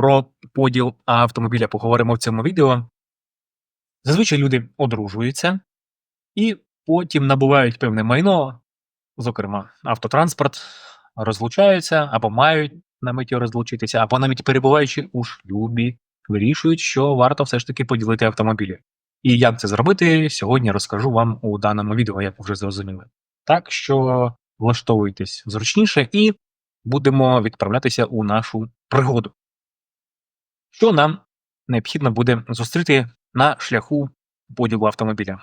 про поділ автомобіля поговоримо в цьому відео. Зазвичай люди одружуються і потім набувають певне майно, зокрема автотранспорт, розлучаються або мають на меті розлучитися, або навіть перебуваючи у шлюбі, вирішують, що варто все ж таки поділити автомобілі. І як це зробити, сьогодні розкажу вам у даному відео, як ви вже зрозуміли. Так що влаштовуйтесь зручніше і будемо відправлятися у нашу пригоду. Що нам необхідно буде зустріти на шляху поділу автомобіля?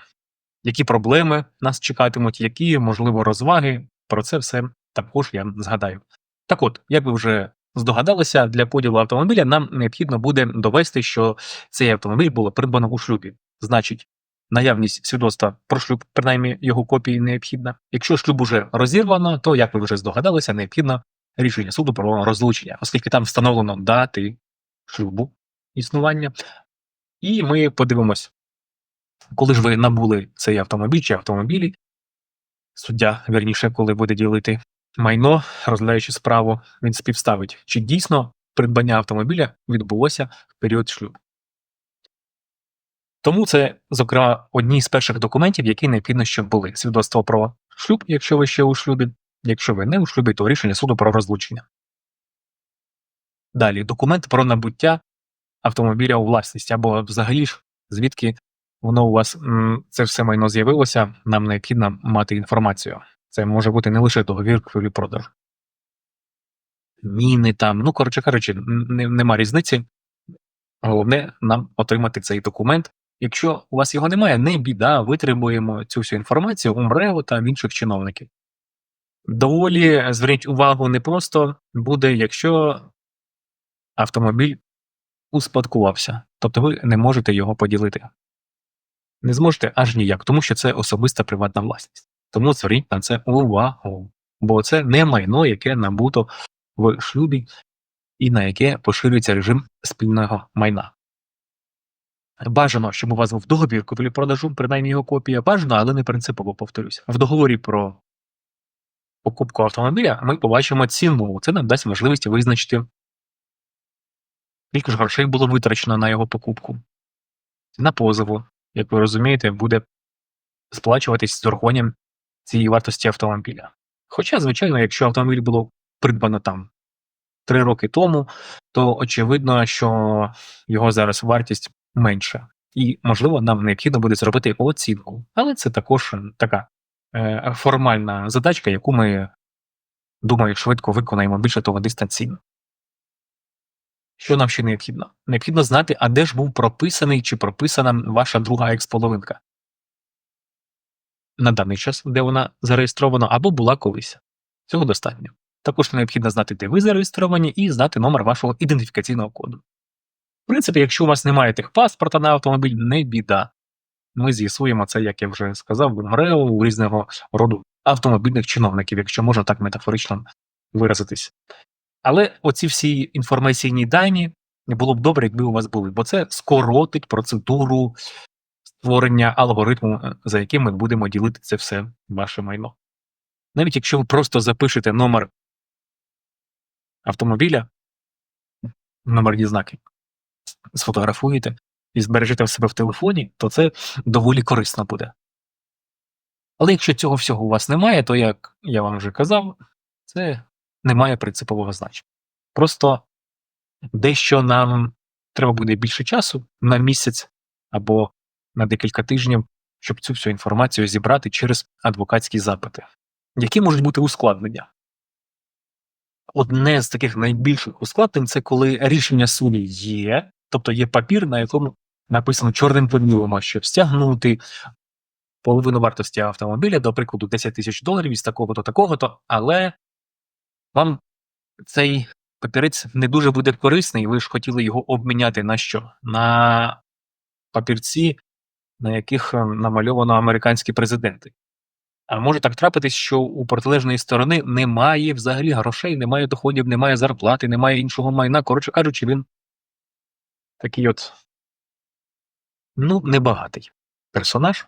Які проблеми нас чекатимуть, які, можливо, розваги? Про це все також я згадаю. Так от, як ви вже здогадалися, для поділу автомобіля нам необхідно буде довести, що цей автомобіль було придбано у шлюбі. Значить, наявність свідоцтва про шлюб, принаймні його копії необхідна. Якщо шлюб уже розірвано, то, як ви вже здогадалися, необхідно рішення суду про розлучення, оскільки там встановлено дати шлюбу існування. І ми подивимось, коли ж ви набули цей автомобіль чи автомобілі, суддя, вірніше, коли буде ділити майно, розглядаючи справу, він співставить, чи дійсно придбання автомобіля відбулося в період шлюбу. Тому це, зокрема, одні з перших документів, які необхідно, щоб були свідоцтво про шлюб, якщо ви ще у шлюбі, якщо ви не у шлюбі, то рішення суду про розлучення. Далі документ про набуття автомобіля у власність, або взагалі ж звідки воно у вас це все майно з'явилося, нам необхідно мати інформацію. Це може бути не лише договір купівлі продажу. Міни там, ну коротше кажучи, не, нема різниці. Головне нам отримати цей документ. Якщо у вас його немає, не біда, витребуємо цю всю інформацію у МРЕО та інших чиновників. Доволі зверніть увагу, не просто буде, якщо автомобіль успадкувався, тобто ви не можете його поділити. Не зможете аж ніяк, тому що це особиста приватна власність. Тому зверніть на це увагу, бо це не майно, яке набуто в шлюбі і на яке поширюється режим спільного майна. Бажано, щоб у вас був договір купівлі-продажу, принаймні його копія, бажано, але не принципово повторюся. В договорі про покупку автомобіля ми побачимо ціну. Це нам дасть можливість визначити, скільки ж грошей було витрачено на його покупку. Ціна позову, як ви розумієте, буде сплачуватись з урахуванням цієї вартості автомобіля. Хоча, звичайно, якщо автомобіль було придбано там три роки тому, то очевидно, що його зараз вартість менша. І, можливо, нам необхідно буде зробити оцінку. Але це також така е, формальна задачка, яку ми, думаю, швидко виконаємо більше того дистанційно. Що нам ще необхідно? Необхідно знати, а де ж був прописаний чи прописана ваша друга експоловинка. На даний час, де вона зареєстрована, або була колись. Цього достатньо. Також необхідно знати, де ви зареєстровані, і знати номер вашого ідентифікаційного коду. В принципі, якщо у вас немає техпаспорта на автомобіль, не біда. Ми з'ясуємо це, як я вже сказав, в МРЕО у різного роду автомобільних чиновників, якщо можна так метафорично виразитись. Але оці всі інформаційні дані було б добре, якби у вас були, бо це скоротить процедуру створення алгоритму, е, за яким ми будемо ділити це все ваше майно. Навіть якщо ви просто запишете номер автомобіля, номерні знаки, сфотографуєте і збережете в себе в телефоні, то це доволі корисно буде. Але якщо цього всього у вас немає, то як я вам вже казав, це не має принципового значення. Просто дещо нам треба буде більше часу на місяць або на декілька тижнів, щоб цю всю інформацію зібрати через адвокатські запити. Які можуть бути ускладнення? Одне з таких найбільших ускладнень це коли рішення суду є, тобто є папір, на якому написано чорним по білому, що стягнути половину вартості автомобіля, до прикладу, 10 тисяч доларів із такого-то, такого-то, але вам цей папірець не дуже буде корисний, ви ж хотіли його обміняти на що? На папірці, на яких е, намальовано американські президенти. А може так трапитись, що у протилежної сторони немає взагалі грошей, немає доходів, немає зарплати, немає іншого майна. Коротше кажучи, він такий от, ну, небагатий персонаж.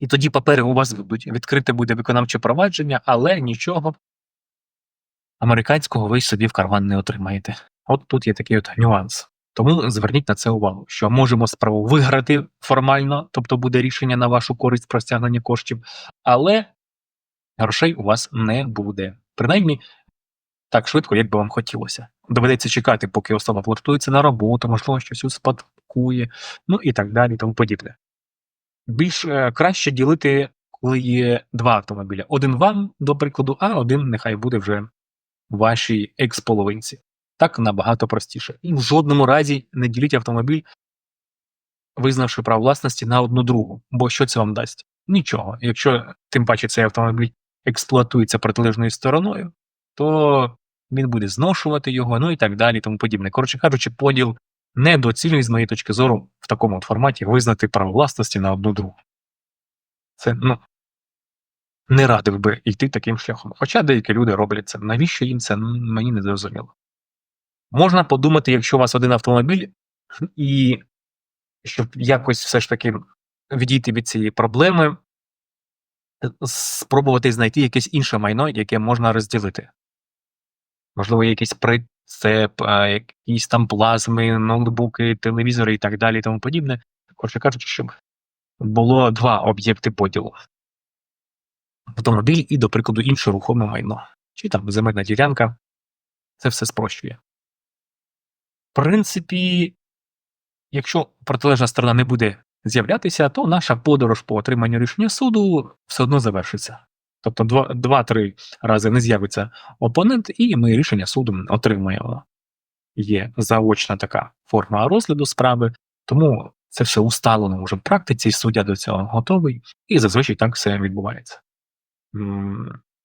І тоді папери у вас будуть, відкрите буде виконавче провадження, але нічого американського ви собі в карман не отримаєте. От тут є такий от нюанс. Тому зверніть на це увагу, що можемо справу виграти формально, тобто буде рішення на вашу користь про стягнення коштів, але грошей у вас не буде. Принаймні так швидко, як би вам хотілося. Доведеться чекати, поки особа влаштується на роботу, можливо, щось успадкує, ну і так далі, тому подібне. Більш е, краще ділити, коли є два автомобіля. Один вам, до прикладу, а один нехай буде вже вашій екс-половинці. Так набагато простіше. І в жодному разі не діліть автомобіль, визнавши право власності на одну другу. Бо що це вам дасть? Нічого. Якщо тим паче цей автомобіль експлуатується протилежною стороною, то він буде зношувати його, ну і так далі, тому подібне. Коротше кажучи, поділ недоцільний з моєї точки зору в такому от форматі визнати право власності на одну другу. Це ну не радив би йти таким шляхом. Хоча деякі люди роблять це. Навіщо їм це мені не зрозуміло. Можна подумати, якщо у вас один автомобіль, і щоб якось все ж таки відійти від цієї проблеми, спробувати знайти якесь інше майно, яке можна розділити. Можливо, якийсь прицеп, якісь там плазми, ноутбуки, телевізори і так далі, і тому подібне. Коротше кажучи, щоб було два об'єкти поділу. Автомобіль і, до прикладу, інше рухоме майно. Чи там земельна ділянка. Це все спрощує. В принципі, якщо протилежна сторона не буде з'являтися, то наша подорож по отриманню рішення суду все одно завершиться. Тобто два- два-три рази не з'явиться опонент, і ми рішення суду отримуємо. Є заочна така форма розгляду справи, тому це все усталено вже в практиці, суддя до цього готовий, і зазвичай так все відбувається.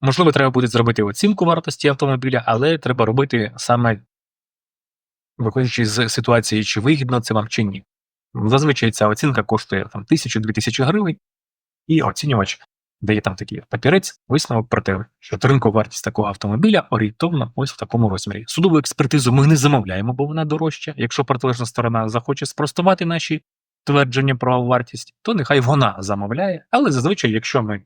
Можливо, треба буде зробити оцінку вартості автомобіля, але треба робити саме виходячи з ситуації, чи вигідно це вам, чи ні. Зазвичай ця оцінка коштує там тисячу-дві тисячі гривень, і оцінювач дає там такий папірець, висновок про те, що ринкова вартість такого автомобіля орієнтовна ось в такому розмірі. Судову експертизу ми не замовляємо, бо вона дорожча. Якщо протилежна сторона захоче спростувати наші твердження про вартість, то нехай вона замовляє. Але зазвичай, якщо ми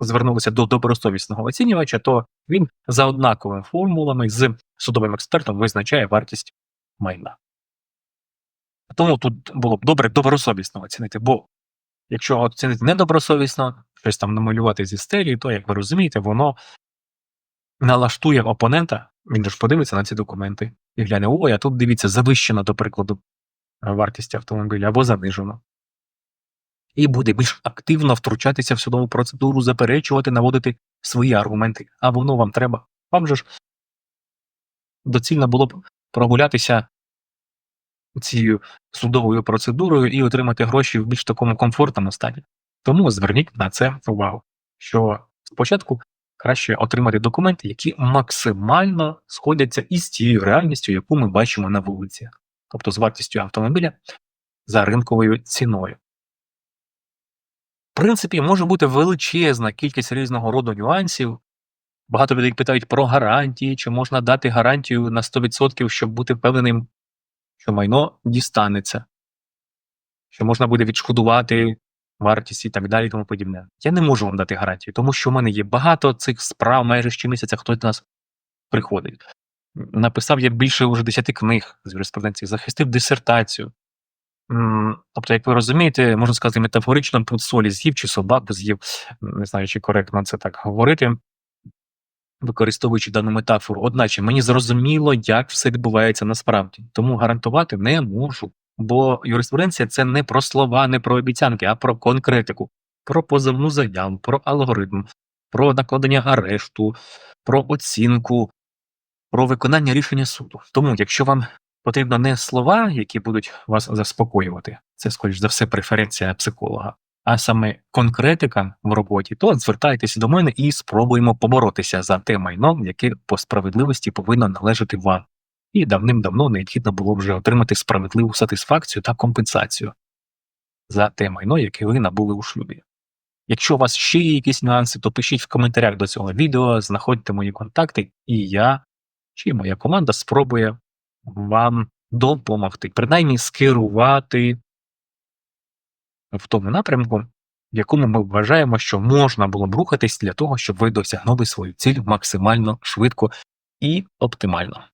звернулися до добросовісного оцінювача, то він за однаковими формулами з судовим експертом визначає вартість майна. Тому тут було б добре добросовісно оцінити, бо якщо оцінити недобросовісно, щось там намалювати зі стелі, то, як ви розумієте, воно налаштує опонента, він ж подивиться на ці документи і гляне, ой, а тут дивіться, завищена, до прикладу, вартість автомобіля або занижена. І буде більш активно втручатися в судову процедуру, заперечувати, наводити свої аргументи. А воно вам треба. Вам же ж доцільно було б прогулятися цією судовою процедурою і отримати гроші в більш такому комфортному стані. Тому зверніть на це увагу, що спочатку краще отримати документи, які максимально сходяться із тією реальністю, яку ми бачимо на вулиці, тобто з вартістю автомобіля за ринковою ціною. Принципі, може бути величезна кількість різного роду нюансів. Багато людей питають про гарантії, чи можна дати гарантію на 100%, щоб бути впевненим, що майно дістанеться, що можна буде відшкодувати вартість і так далі, і тому подібне. Я не можу вам дати гарантію, тому що в мене є багато цих справ майже щомісяця, хтось до нас приходить. Написав я більше вже 10 книг з юриспруденції, захистив дисертацію. Тобто, як ви розумієте, можна сказати, метафорично під солі з'їв чи собаку з'їв, не знаю, чи коректно це так говорити, використовуючи дану метафору. Одначе мені зрозуміло, як все відбувається насправді, тому гарантувати не можу. Бо юриспруденція це не про слова, не про обіцянки, а про конкретику, про позовну заяву, про алгоритм, про накладення арешту, про оцінку, про виконання рішення суду. Тому, якщо вам потрібно не слова, які будуть вас заспокоювати, це, скоріш за все, преференція психолога, а саме конкретика в роботі, то звертайтеся до мене і спробуємо поборотися за те майно, яке по справедливості повинно належати вам. І давним-давно необхідно було вже отримати справедливу сатисфакцію та компенсацію за те майно, яке ви набули у шлюбі. Якщо у вас ще є якісь нюанси, то пишіть в коментарях до цього відео, знаходьте мої контакти, і я чи моя команда спробує вам допомогти, принаймні скерувати в тому напрямку, в якому ми вважаємо, що можна було б рухатись для того, щоб ви досягнули свою ціль максимально швидко і оптимально.